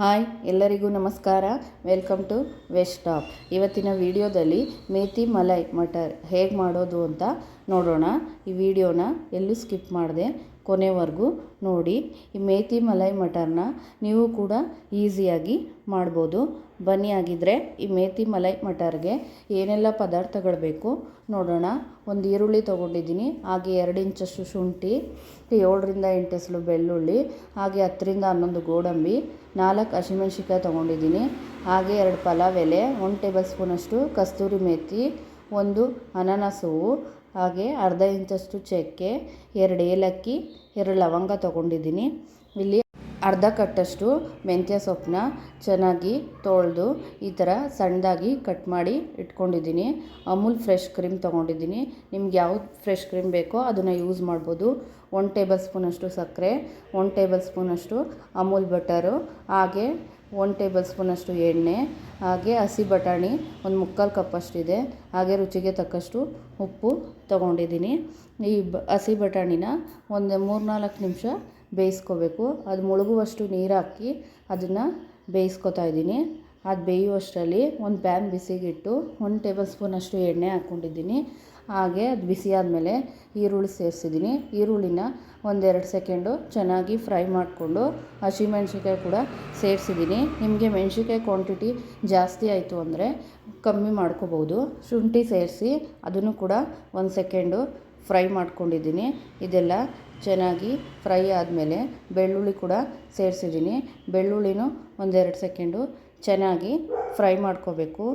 Hi, ಎಲ್ಲರಿಗೂ ನಮಸ್ಕಾರ. Welcome to west top. ಇವತ್ತಿನ ವಿಡಿಯೋದಲ್ಲಿ ಮೇತಿ ಮಲೈ ಮಟರ್ ಹೇಗೆ ಮಾಡೋದು ಅಂತ ನೋಡೋಣ. ಈ ವಿಡಿಯೋನ ಎಲ್ಲೂ ಸ್ಕಿಪ್ ಮಾಡಿದೆ. ಕೊನೆವರೆಗೂ ನೋಡಿ. ಈ ಮೇತಿ ಮಲೈ ಮಟರ್ನ ನೀವು ಕೂಡ ಈಸಿಯಾಗಿ ಮಾಡ್ಬೋದು. ಬನ್ನಿ ಆಗಿದ್ದರೆ ಈ ಮೇತಿ ಮಲೈ ಮಟರ್ಗೆ ಏನೆಲ್ಲ ಪದಾರ್ಥಗಳು ಬೇಕು ನೋಡೋಣ. ಒಂದು ಈರುಳ್ಳಿ ತೊಗೊಂಡಿದ್ದೀನಿ. ಹಾಗೆ ಎರಡು ಇಂಚಷ್ಟು ಶುಂಠಿ, ಏಳರಿಂದ ಎಂಟು ಹೆಸಲು ಬೆಳ್ಳುಳ್ಳಿ, ಹಾಗೆ ಹತ್ತರಿಂದ ಹನ್ನೊಂದು ಗೋಡಂಬಿ, ನಾಲ್ಕು ಹಸಿಮೆಣ್ಸಿಕಾಯಿ ತೊಗೊಂಡಿದ್ದೀನಿ. ಹಾಗೆ ಎರಡು ಪಲಾವ್ ಎಲೆ, ಒಂದು ಟೇಬಲ್ ಸ್ಪೂನಷ್ಟು ಕಸ್ತೂರಿ ಮೇಥಿ ಒಂದು ಅನಾನಸು ಹಾಗೆ ಅರ್ಧ ಇಂಚಷ್ಟು ಚಕ್ಕೆ, ಎರಡು ಏಲಕ್ಕಿ, ಎರಡು ಲವಂಗ ತೊಗೊಂಡಿದ್ದೀನಿ. ಇಲ್ಲಿ ಅರ್ಧ ಕಟ್ಟಷ್ಟು ಮೆಂತ್ಯ ಸೊಪ್ಪನ್ನ ಚೆನ್ನಾಗಿ ತೊಳೆದು ಈ ಥರ ಸಣ್ಣದಾಗಿ ಕಟ್ ಮಾಡಿ ಇಟ್ಕೊಂಡಿದ್ದೀನಿ. ಅಮೂಲ್ ಫ್ರೆಶ್ ಕ್ರೀಮ್ ತೊಗೊಂಡಿದ್ದೀನಿ. ನಿಮ್ಗೆ ಯಾವ್ದು ಫ್ರೆಶ್ ಕ್ರೀಮ್ ಬೇಕೋ ಅದನ್ನು ಯೂಸ್ ಮಾಡ್ಬೋದು. ಒನ್ ಟೇಬಲ್ ಸ್ಪೂನಷ್ಟು ಸಕ್ಕರೆ ಒನ್ ಟೇಬಲ್ ಸ್ಪೂನಷ್ಟು ಅಮೂಲ್ ಬಟರು, ಹಾಗೆ ಒನ್ ಟೇಬಲ್ ಸ್ಪೂನಷ್ಟು ಎಣ್ಣೆ, ಹಾಗೆ ಹಸಿ ಬಟಾಣಿ, ಒಂದು ಮುಕ್ಕಾಲು ಕಪ್ಪಷ್ಟಿದೆ ಹಾಗೆ ರುಚಿಗೆ ತಕ್ಕಷ್ಟು ಉಪ್ಪು ತೊಗೊಂಡಿದ್ದೀನಿ. ಈ ಬ, ಹಸಿ ಬಟಾಣಿನ ಒಂದು ಮೂರು ನಾಲ್ಕು ನಿಮಿಷ ಬೇಯಿಸ್ಕೋಬೇಕು. ಅದು ಮುಳುಗುವಷ್ಟು ನೀರು ಹಾಕಿ ಅದನ್ನು ಬೇಯಿಸ್ಕೊತಾ ಇದ್ದೀನಿ. ಅದು ಬೇಯುವಷ್ಟರಲ್ಲಿ ಒಂದು ಪ್ಯಾನ್ ಬಿಸಿಗಿಟ್ಟು ಒಂದು ಟೇಬಲ್ ಸ್ಪೂನಷ್ಟು ಎಣ್ಣೆ ಹಾಕ್ಕೊಂಡಿದ್ದೀನಿ. ಹಾಗೆ ಅದು ಬಿಸಿ ಆದಮೇಲೆ ಈರುಳ್ಳಿ ಸೇರಿಸಿದ್ದೀನಿ. ಈರುಳ್ಳಿನ ಒಂದೆರಡು ಸೆಕೆಂಡು ಚೆನ್ನಾಗಿ ಫ್ರೈ ಮಾಡಿಕೊಂಡು ಹಸಿಮೆಣ್ಸಿಕಾಯಿ ಕೂಡ ಸೇರಿಸಿದ್ದೀನಿ. ನಿಮಗೆ ಮೆಣ್ಸಿನ್ಕಾಯಿ ಕ್ವಾಂಟಿಟಿ ಜಾಸ್ತಿ ಆಯಿತು ಅಂದರೆ ಕಮ್ಮಿ ಮಾಡ್ಕೋಬೋದು. ಶುಂಠಿ ಸೇರಿಸಿ ಅದನ್ನು ಕೂಡ ಒಂದು ಸೆಕೆಂಡು ಫ್ರೈ ಮಾಡ್ಕೊಂಡಿದ್ದೀನಿ. ಇದೆಲ್ಲ ಚೆನ್ನಾಗಿ ಫ್ರೈ ಆದಮೇಲೆ ಬೆಳ್ಳುಳ್ಳಿ ಕೂಡ ಸೇರಿಸಿದ್ದೀನಿ. ಬೆಳ್ಳುಳ್ಳಿನೂ ಒಂದೆರಡು ಸೆಕೆಂಡು ಚೆನ್ನಾಗಿ ಫ್ರೈ ಮಾಡ್ಕೋಬೇಕು.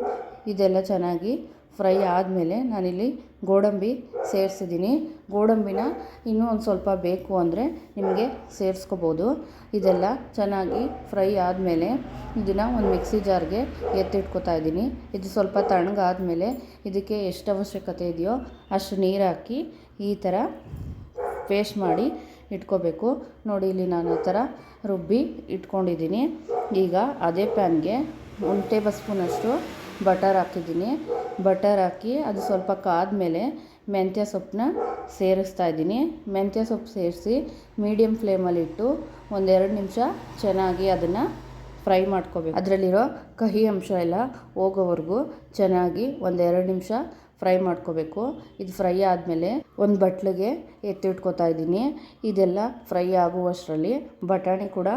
ಇದೆಲ್ಲ ಚೆನ್ನಾಗಿ ಫ್ರೈ ಆದಮೇಲೆ ನಾನಿಲ್ಲಿ ಗೋಡಂಬಿ ಸೇರಿಸಿದ್ದೀನಿ. ಗೋಡಂಬಿನ ಇನ್ನೂ ಒಂದು ಸ್ವಲ್ಪ ಬೇಕು ಅಂದರೆ ನಿಮಗೆ ಸೇರಿಸ್ಕೋಬೋದು. ಇದೆಲ್ಲ ಚೆನ್ನಾಗಿ ಫ್ರೈ ಆದಮೇಲೆ ಇದನ್ನು ಒಂದು ಮಿಕ್ಸಿ ಜಾರ್ಗೆ ಎತ್ತಿಟ್ಕೊತಾ ಇದ್ದೀನಿ. ಇದು ಸ್ವಲ್ಪ ತಣ್ಣಗಾದಮೇಲೆ ಇದಕ್ಕೆ ಎಷ್ಟು ಅವಶ್ಯಕತೆ ಇದೆಯೋ ಅಷ್ಟು ನೀರು ಹಾಕಿ ಈ ಥರ ಪೇಸ್ಟ್ ಮಾಡಿ ಇಟ್ಕೋಬೇಕು. ನೋಡಿ ಇಲ್ಲಿ ನಾನು ಆ ಥರ ರುಬ್ಬಿ ಇಟ್ಕೊಂಡಿದ್ದೀನಿ. ಈಗ ಅದೇ ಪ್ಯಾನ್ಗೆ ಒಂದು ಟೇಬಲ್ ಸ್ಪೂನಷ್ಟು ಬಟರ್ ಹಾಕಿದ್ದೀನಿ. ಬಟರ್ ಹಾಕಿ ಅದು ಸ್ವಲ್ಪ ಕಾದ್ಮೇಲೆ ಮೆಂತ್ಯ ಸೊಪ್ಪನ್ನ ಸೇರಿಸ್ತಾ ಇದ್ದೀನಿ. ಮೆಂತ್ಯ ಸೊಪ್ಪು ಸೇರಿಸಿ ಮೀಡಿಯಮ್ ಫ್ಲೇಮಲ್ಲಿಟ್ಟು ಒಂದೆರಡು ನಿಮಿಷ ಚೆನ್ನಾಗಿ ಅದನ್ನು ಫ್ರೈ ಮಾಡ್ಕೋಬೇಕು. ಅದರಲ್ಲಿರೋ ಕಹಿ ಅಂಶ ಎಲ್ಲ ಹೋಗೋವರೆಗೂ ಚೆನ್ನಾಗಿ ಒಂದೆರಡು ನಿಮಿಷ ಫ್ರೈ ಮಾಡ್ಕೋಬೇಕು. ಇದು ಫ್ರೈ ಆದಮೇಲೆ ಒಂದು ಬಟ್ಲಿಗೆ ಎತ್ತಿಟ್ಕೋತಾ ಇದ್ದೀನಿ. ಇದೆಲ್ಲ ಫ್ರೈ ಆಗುವಷ್ಟರಲ್ಲಿ ಬಟಾಣಿ ಕೂಡ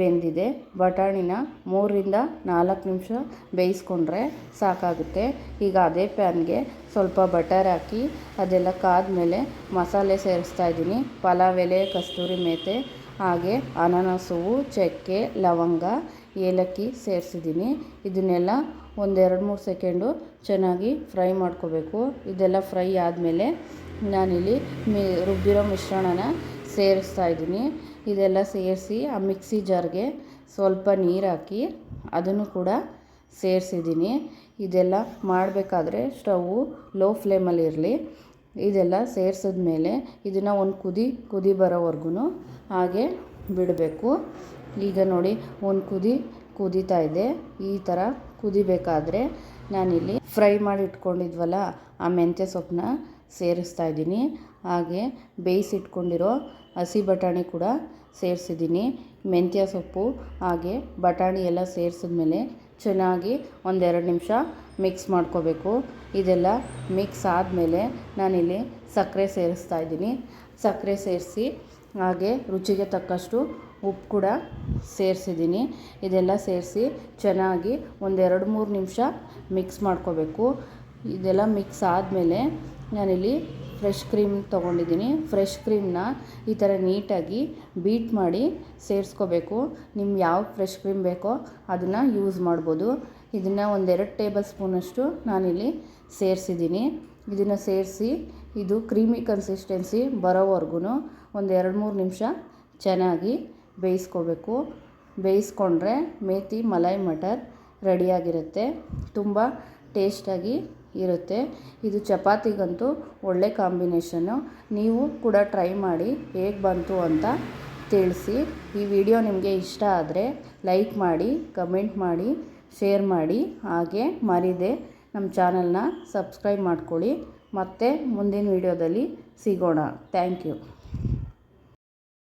ಬೆಂದಿದೆ. ಬಟಾಣಿನ ಮೂರರಿಂದ ನಾಲ್ಕು ನಿಮಿಷ ಬೇಯಿಸ್ಕೊಂಡ್ರೆ ಸಾಕಾಗುತ್ತೆ. ಈಗ ಅದೇ ಪ್ಯಾನ್ಗೆ ಸ್ವಲ್ಪ ಬಟರ್ ಹಾಕಿ ಅದೆಲ್ಲ ಕಾದ್ಮೇಲೆ ಮಸಾಲೆ ಸೇರಿಸ್ತಾ ಇದ್ದೀನಿ. ಪಲಾವ್ ಎಲೆ, ಕಸ್ತೂರಿ ಮೇತೆ, ಹಾಗೆ ಅನಾನಸು, ಚಕ್ಕೆ, ಲವಂಗ ಏಲಕ್ಕಿ ಸೇರಿಸಿದ್ದೀನಿ. ಇದನ್ನೆಲ್ಲ ಒಂದೆರಡು ಮೂರು ಸೆಕೆಂಡು ಚೆನ್ನಾಗಿ ಫ್ರೈ ಮಾಡ್ಕೋಬೇಕು. ಇದೆಲ್ಲ ಫ್ರೈ ಆದಮೇಲೆ ನಾನಿಲ್ಲಿ ಮಿ ರುಬ್ಬಿರೋ ಮಿಶ್ರಣನ ಸೇರಿಸ್ತಾ ಇದ್ದೀನಿ. ಇದೆಲ್ಲ ಸೇರಿಸಿ ಆ ಮಿಕ್ಸಿ ಜಾರ್ಗೆ ಸ್ವಲ್ಪ ನೀರು ಹಾಕಿ ಅದನ್ನು ಕೂಡ ಸೇರಿಸಿದ್ದೀನಿ. ಇದೆಲ್ಲ ಮಾಡಬೇಕಾದ್ರೆ ಸ್ಟವ್ವು ಲೋ ಫ್ಲೇಮಲ್ಲಿರಲಿ ಇದೆಲ್ಲ ಸೇರಿಸಿದ್ಮೇಲೆ ಇದನ್ನು ಒಂದು ಕುದಿ ಕುದಿ ಬರೋವರೆಗೂ ಹಾಗೆ ಬಿಡಬೇಕು. ಈಗ ನೋಡಿ, ಒಂದು ಕುದಿ, ಕುದೀತಾ ಇದೆ. ಈ ಥರ ಕುದಿಬೇಕಾದ್ರೆ ನಾನಿಲ್ಲಿ ಫ್ರೈ ಮಾಡಿ ಇಟ್ಕೊಂಡಿದ್ವಲ್ಲ, ಆ ಮೆಂತ್ಯ ಸೊಪ್ಪನ್ನ ಸೇರಿಸ್ತಾ ಇದ್ದೀನಿ. ಹಾಗೆ ಬೇಯಿಸಿಟ್ಕೊಂಡಿರೋ ಹಸಿ ಬಟಾಣಿ ಕೂಡ ಸೇರಿಸಿದ್ದೀನಿ. ಮೆಂತ್ಯ ಸೊಪ್ಪು, ಹಾಗೆ ಬಟಾಣಿ ಎಲ್ಲ ಸೇರಿಸಿದ್ಮೇಲೆ ಚೆನ್ನಾಗಿ ಒಂದೆರಡು ನಿಮಿಷ ಮಿಕ್ಸ್ ಮಾಡ್ಕೋಬೇಕು. ಇದೆಲ್ಲ ಮಿಕ್ಸ್ ಆದಮೇಲೆ ನಾನಿಲ್ಲಿ ಸಕ್ಕರೆ ಸೇರಿಸ್ತಾ ಇದ್ದೀನಿ. ಸಕ್ಕರೆ ಸೇರಿಸಿ ಹಾಗೆ ರುಚಿಗೆ ತಕ್ಕಷ್ಟು ಉಪ್ಪು ಕೂಡ ಸೇರಿಸಿದ್ದೀನಿ. ಇದೆಲ್ಲ ಸೇರಿಸಿ ಚೆನ್ನಾಗಿ ಒಂದೆರಡು ಮೂರು ನಿಮಿಷ ಮಿಕ್ಸ್ ಮಾಡ್ಕೋಬೇಕು. ಇದೆಲ್ಲ ಮಿಕ್ಸ್ ಆದಮೇಲೆ ನಾನಿಲ್ಲಿ ಫ್ರೆಶ್ ಕ್ರೀಮ್ ತೊಗೊಂಡಿದ್ದೀನಿ. ಫ್ರೆಶ್ ಕ್ರೀಮ್ನ ಈ ಥರ ನೀಟಾಗಿ ಬೀಟ್ ಮಾಡಿ ಸೇರಿಸ್ಕೋಬೇಕು. ನಿಮ್ಗೆ ಯಾವ ಫ್ರೆಶ್ ಕ್ರೀಮ್ ಬೇಕೋ ಅದನ್ನು ಯೂಸ್ ಮಾಡ್ಬೋದು. ಇದನ್ನು ಒಂದೆರಡು ಟೇಬಲ್ ಸ್ಪೂನಷ್ಟು ನಾನಿಲ್ಲಿ ಸೇರಿಸಿದ್ದೀನಿ. ಇದನ್ನು ಸೇರಿಸಿ ಇದು ಕ್ರೀಮಿ ಕನ್ಸಿಸ್ಟೆನ್ಸಿ ಬರೋವರೆಗೂ ಒಂದು ಎರಡು ಮೂರು ನಿಮಿಷ ಚೆನ್ನಾಗಿ ಬೇಯಿಸ್ಕೋಬೇಕು. ಬೇಯಿಸ್ಕೊಂಡ್ರೆ ಮೇತಿ, ಮಲೈ, ಮಟರ್ ರೆಡಿಯಾಗಿರುತ್ತೆ. ತುಂಬ ಟೇಸ್ಟಾಗಿ ಇರುತ್ತೆ. ಇದು ಚಪಾತಿಗಂತೂ ಒಳ್ಳೆ ಕಾಂಬಿನೇಷನ್ನು. ನೀವು ಕೂಡ ಟ್ರೈ ಮಾಡಿ ಹೇಗೆ ಬಂತು ಅಂತ ತಿಳಿಸಿ. ಈ ವಿಡಿಯೋ ನಿಮಗೆ ಇಷ್ಟ ಆದರೆ ಲೈಕ್ ಮಾಡಿ, ಕಮೆಂಟ್ ಮಾಡಿ, ಶೇರ್ ಮಾಡಿ. ಹಾಗೆ ಮರಿದೆ ನಮ್ಮ ಚಾನಲ್ನ ಸಬ್ಸ್ಕ್ರೈಬ್ ಮಾಡ್ಕೊಳ್ಳಿ. ಮತ್ತೆ ಮುಂದಿನ ವಿಡಿಯೋದಲ್ಲಿ ಸಿಗೋಣ. Thank you.